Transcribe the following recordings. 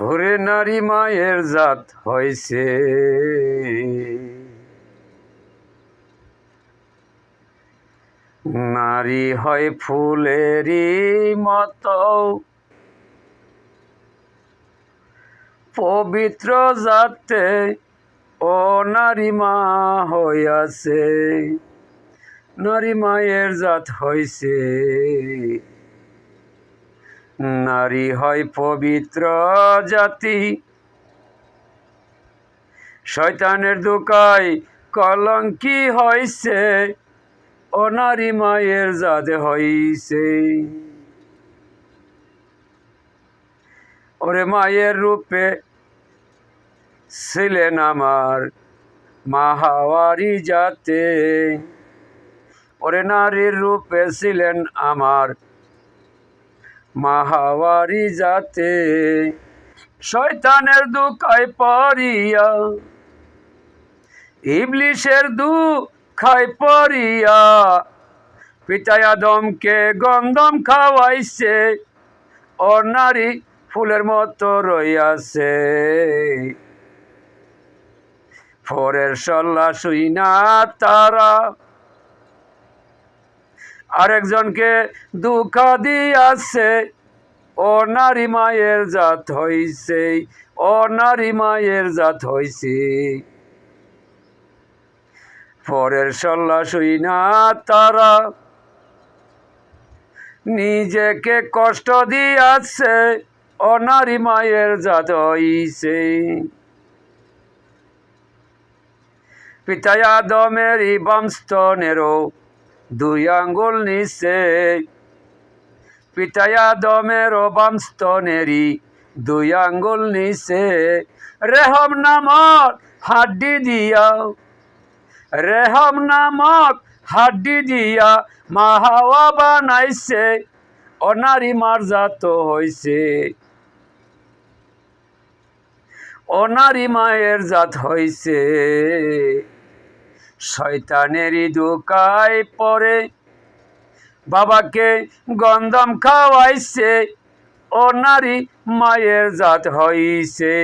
হরে নারী মায়ের জাত হয়েছে নারী হয় ফুলেরই মতো। পবিত্র জাতে ও নারী মা হইয়াছে। নারী মায়ের জাত হইছে। নারী হয় পবিত্র জাতি। শয়তানের দুকায় কলঙ্কি হইছে ও নারী মায়ের জাত হইছে। ওরে মায়ের রূপে ছিলেন আমার মাহাওয়ারি জাতে। ওরে নারীর রূপে ছিলেন আমার মাহাওয়ারি যাতে শয়তানের দুঃখায় পড়িয়া, ইবলিশের দুঃখায় পড়িয়া পিতায় আদমকে গন্ধম খাওয়াইছে ও নারী ফুলের মতো রইয়াছে। ফোরের সল্লা শুই না তারা আরেকজনকে দুঃখ দিয়াছে, ও নারী মায়ের জাত হইছে, ও নারী মায়ের জাত হইছে। পরের সল্লা শুই না তারা, নিজেকে কষ্ট দিয়াছে, ও নারী মায়ের জাত হইছে। পিতায় আদমের বামস্তনেরও দুই আঙ্গুল নিচে। পিতায়া দমের বাম স্তনেরই দুই আঙ্গুল নিচে। রেহম নামক হাড্ডি দিয়া রেহম নামক হাড্ডি দিয়া মা হাওয়া বানাইছে, অনারি মারজাত হইছে। অনারি মায়ের জাত হইছে। শয়তানেরই দুকায় পরে বাবাকে গন্ধম খাওয়াইছে, ও নারী মায়ের জাত হইছে।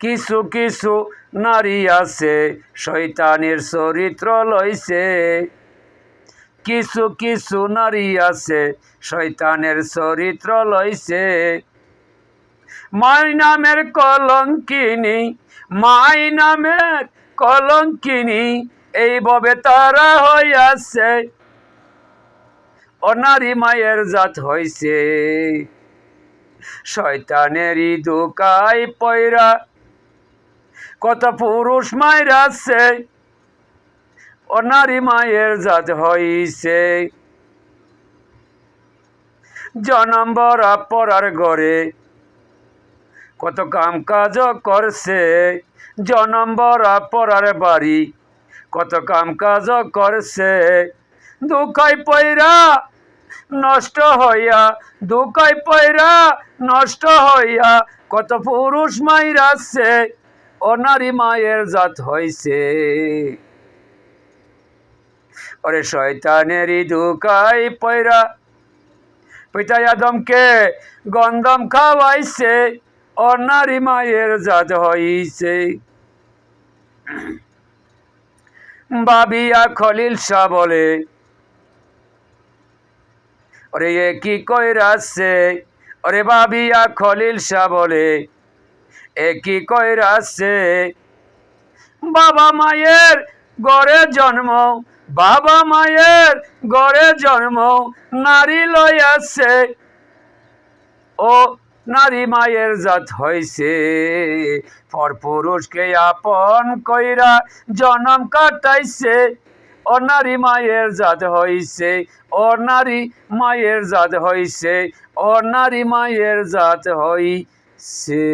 কিছু কিছু নারী আছে, শয়তানের চরিত্র লইছে। কিছু কিছু নারী আছে, শয়তানের চরিত্র লইছে। মাই নামের কলঙ্কিনী, মাই নামের কলঙ্কিনী, এইভাবে তারা হইয়াছে। অনারি মায়ের জাত হইছে। শয়তানেরই দুকাই পয়রা, কত পুরুষ মায়ের আছে। অনারি মায়ের জাত হইছে। জনম বরা পরার ঘরে কত কাম কাজ করছে, জনম বরা পরার বাড়ি। কত কাম কাজ করছে দুঃখাই পয়রা নষ্ট হইয়া দুঃখাই পয়রা নষ্ট হইয়া, কত পুরুষ মাইরাছে ও নারী মায়ের জাত হইছে। ওরে শয়তানেরই দুকাই পয়রা, পিতা আদমকে গন্ধম খাওয়াইছে ও নারী মায়ের জাত হইছে বাবিয়া খলিল শাহ বলে ওরে এ কি কইরাছে ওরে বাবিয়া খলিল শাহ বলে এ কি কইরাছে বাবা মায়ের গড়ে জন্ম বাবা মায়ের গড়ে জন্ম নারী লইয়াছে ও নারী মায়ের জাত হইছে। পর পুরুষকে আপন কইরা জনম কাটাইছে। ও নারী মায়ের জাত হইছে, ও নারী মায়ের জাত হইছে, ও নারী মায়ের জাত হইছে।